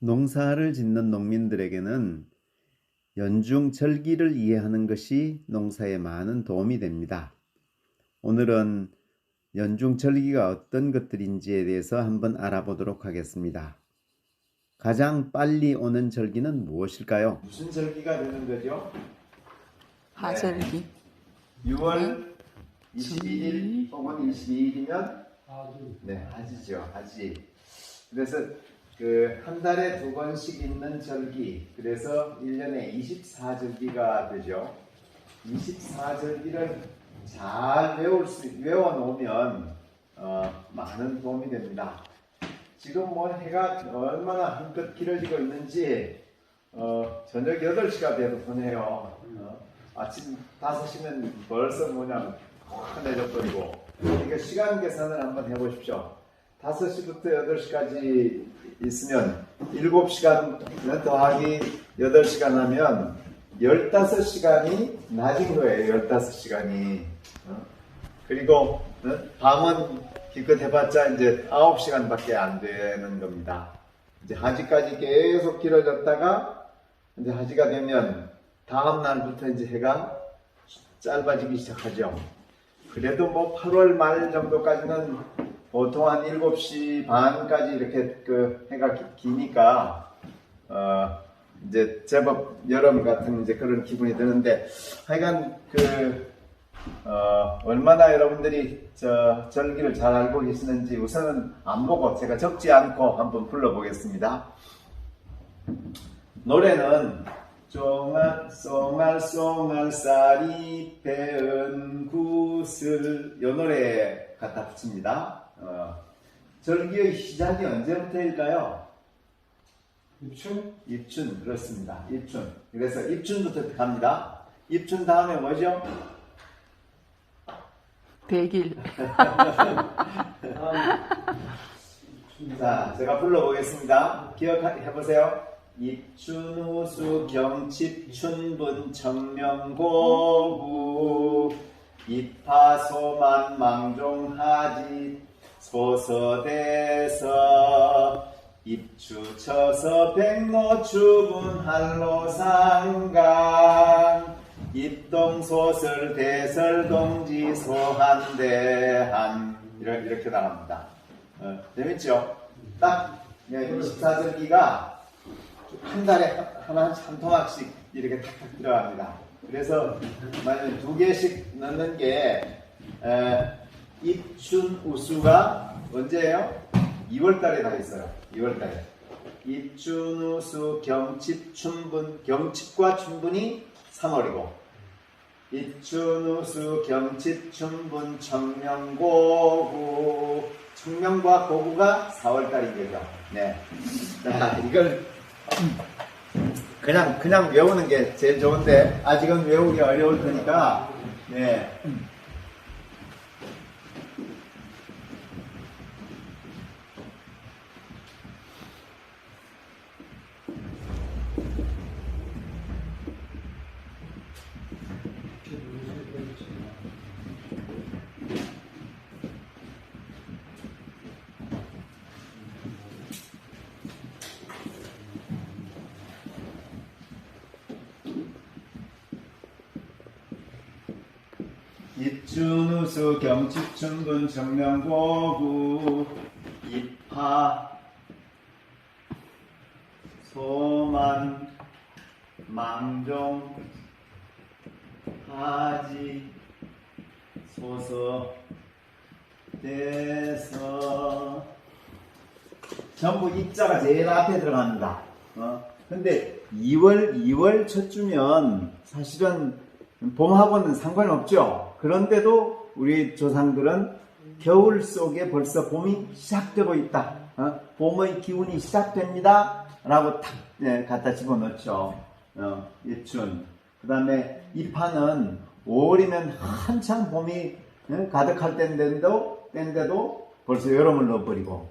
농사를 짓는 농민들에게는 연중 절기를 이해하는 것이 농사에 많은 도움이 됩니다. 오늘은 연중 절기가 어떤 것들인지에 대해서 한번 알아보도록 하겠습니다. 가장 빨리 오는 절기는 무엇일까요? 무슨 절기가 되는 거죠? 하절기. 6월 21일 혹은 22일이면 네, 하지죠. 하지. 그래서 그 한 달에 두 번씩 있는 절기. 그래서 1년에 24절기가 되죠. 24절기를 잘 외울 수 외워 놓으면 어, 많은 도움이 됩니다. 지금 뭐 해가 얼마나 한껏 길어지고 있는지 어, 저녁 8시가 돼도 보네요. 어, 아침 5시면 벌써 뭐냐 환해져 버리고 이거 시간 계산을 한번 해보십시오. 5시부터 8시까지 있으면 7시간 더하기 8시간 하면 15시간이 낮은 거예요. 15시간이. 그리고 어? 밤은 기껏 해봤자 이제 9시간밖에 안 되는 겁니다. 이제 하지까지 계속 길어졌다가 이제 하지가 되면 다음 날부터 이제 해가 짧아지기 시작하죠. 그래도 뭐 8월 말 정도까지는 보통 한 7시 반까지 이렇게 그 해가 기- 기니까 어 이제 제법 여름 같은 이제 그런 기분이 드는데 하여간 그 어, 얼마나 여러분들이 저 절기를 잘 알고 계시는지 우선은 안 보고 제가 적지 않고 한번 불러보겠습니다. 노래는 쫑알 쏘알 쏘알 쌀이 배은 구슬 요 노래 갖다 붙입니다. 어, 절기의 시작이 언제부터일까요? 입춘? 입춘 그렇습니다. 입춘 그래서 입춘부터 갑니다. 입춘 다음에 뭐죠? 백일. 자, 제가 불러보겠습니다. 기억해보세요. 입춘우수 경칩 춘분 청명고구 입하소만 망종하지 소서대서 입추쳐서 백로추분 한로상강 입동소설 대설동지 소한대한 이렇게, 이렇게 나갑니다. 어, 재밌죠? 딱 24절기가 한 달에 하나 한 토막씩 이렇게 탁탁 들어갑니다. 그래서 만약에 두 개씩 넣는 게 에, 입춘 우수가 언제예요? 2월 달에 다 있어요. 2월 달에. 입춘 우수 경칩 춘분 경칩과 춘분이 3월이고 입춘우수 경칩 춘분 청명고구 청명과 고구가 4월달인 거죠. 네. 자, 이걸 그냥 그냥 외우는 게 제일 좋은데 아직은 외우기 어려울 테니까 네. 입춘우수 경칩춘분 청명고구 입하 소만 망종 하지 소서 대서 전부 입자가 제일 앞에 들어갑니다. 어? 근데 2월 2월 첫주면 사실은 봄하고는 상관없죠. 그런데도 우리 조상들은 겨울 속에 벌써 봄이 시작되고 있다. 어? 봄의 기운이 시작됩니다. 라고 탁 예, 갖다 집어넣죠. 어, 입춘. 그 다음에 입하는 5월이면 한참 봄이 예, 가득할 때인데도, 때인데도 벌써 여름을 넣어버리고.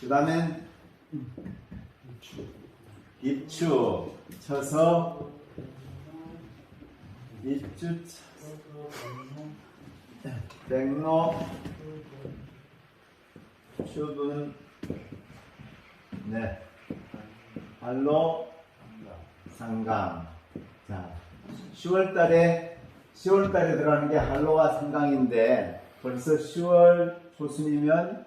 그 다음에 입추 쳐서 입추 백로 추분 네 한로 상강. 자, 10월 달에 10월 달에 들어가는 게 한로와 상강인데 벌써 10월 초순이면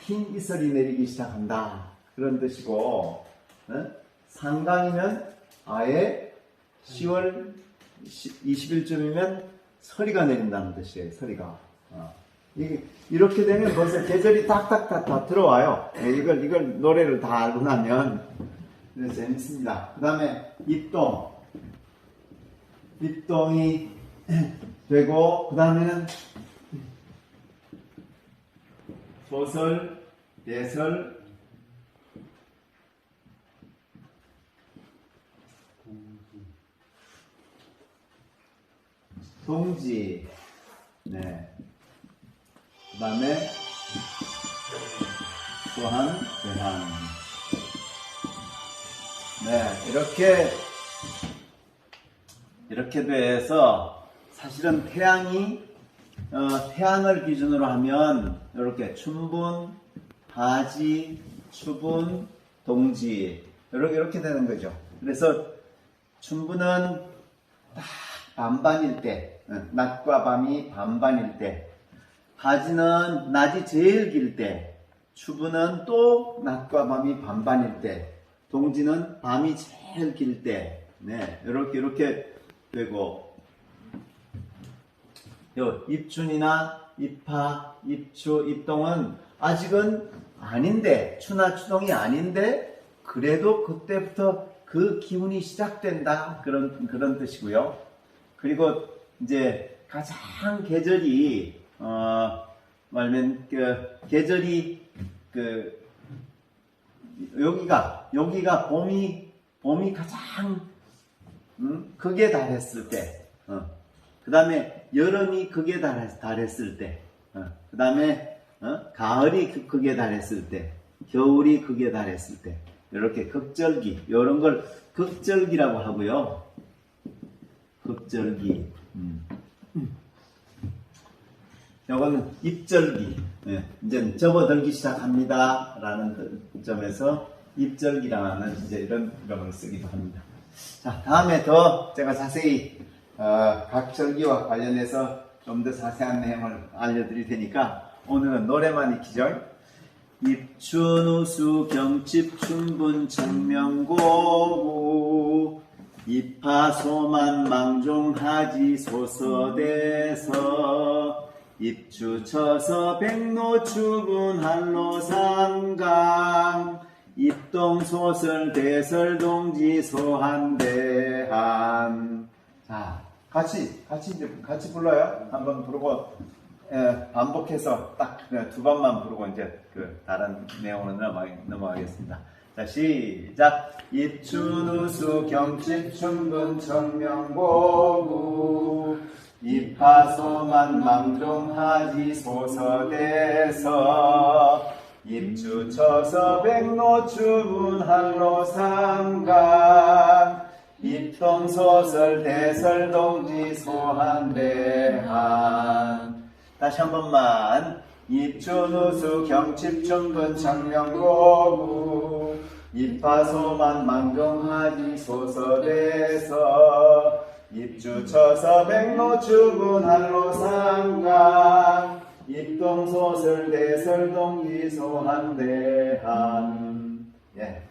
흰 이슬이 내리기 시작한다. 그런 뜻이고 어? 상강이면 아예 10월 20일쯤이면 서리가 내린다는 뜻이에요. 서리가. 어. 이렇게 되면 벌써 계절이 딱딱딱 다 들어와요. 네, 이걸 이걸 노래를 다 알고 나면 그래서 재밌습니다. 그 다음에 입동 입동이 되고 그 다음에는 소설, 대설, 동지, 네. 그 다음에 또한 대한. 네, 이렇게 이렇게 돼서 사실은 태양이 어, 태양을 기준으로 하면 이렇게 춘분, 하지, 추분, 동지 이렇게 이렇게 되는 거죠. 그래서 춘분은 딱 반반일 때, 어, 낮과 밤이 반반일 때, 하지는 낮이 제일 길 때, 추분은 또 낮과 밤이 반반일 때, 동지는 밤이 제일 길 때, 네, 이렇게 이렇게 되고, 요 입춘이나 입하, 입추, 입동은 아직은 아닌데, 추나 추동이 아닌데, 그래도 그때부터 그 기운이 시작된다. 그런, 그런 뜻이고요. 그리고 이제 가장 계절이, 어, 말하면 그 계절이 그 여기가 여기가 봄이 봄이 가장 음, 극에 달했을 때, 어. 그 다음에 여름이 극에 달했, 달했을 때, 어. 그 다음에 어? 가을이 극- 극에 달했을 때, 겨울이 극에 달했을 때, 이렇게 극절기 이런 걸 극절기라고 하고요. 극절기. 음. 이거는 입절기. 예, 이제 접어들기 시작합니다. 라는 점에서 입절기라는 이제 이런 이름을 쓰기도 합니다. 자, 다음에 더 제가 자세히 어, 각 절기와 관련해서 좀 더 자세한 내용을 알려드릴 테니까 오늘은 노래만 익히죠. 입춘우수 경칩 춘분 청명고구 입하소만 망종하지 소서대서. 입추쳐서 백로추분 한로상강. 입동소설 대설동지 소한대한. 자 같이 같이 이제 같이 불러요. 한번 부르고 예, 반복해서 딱 두 번만 부르고 이제 그 다른 내용으로 넘어가, 넘어가겠습니다. 자 시작. 입춘우수 경칩 춘분 청명고구. 입하소만 망종하지 소서대서. 입주쳐서 백로추분 한로상간. 입동소설 대설동지 소한대한. 다시 한 번만 입춘우수 경칩춘분 청명고구 입하소만 망종하지 소설에서 입주쳐서 백로추분 한로상강 입동소설 대설동기 소한대한. 예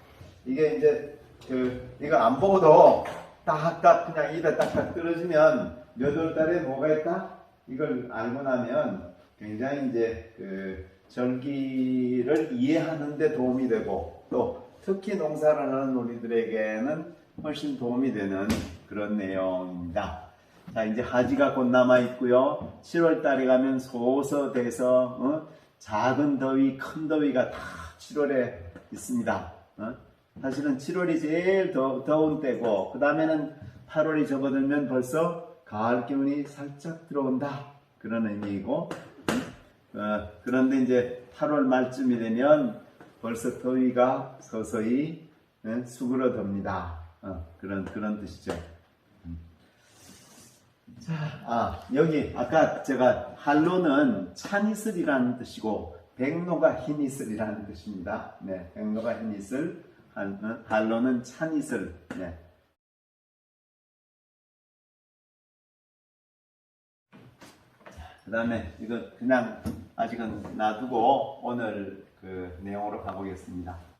이게 이제 그 이거 안 보고도 딱딱 그냥 입에 딱딱 떨어지면 몇월 달에 뭐가 있다? 이걸 알고 나면 굉장히 이제 그 절기를 이해하는 데 도움이 되고 또 특히 농사를 하는 우리들에게는 훨씬 도움이 되는 그런 내용입니다. 자 이제 하지가 곧 남아 있고요. 7월 달에 가면 소서돼서 어? 작은 더위, 큰 더위가 다 7월에 있습니다. 어? 사실은 7월이 제일 더, 더운 때고 그 다음에는 8월이 접어들면 벌써 가을 기운이 살짝 들어온다 그런 의미이고 어, 그런데 이제 8월 말쯤이 되면 벌써 더위가 서서히 어, 수그러듭니다. 어, 그런 그런 뜻이죠. 음. 자, 아 여기 아까 제가 한로는 찬 이슬이라는 뜻이고 백로가 흰 이슬이라는 뜻입니다. 네, 백로가 흰 이슬, 할- 할로는 찬 이슬. 네. 그 다음에 이거 그냥 아직은 놔두고 오늘 그 내용으로 가보겠습니다.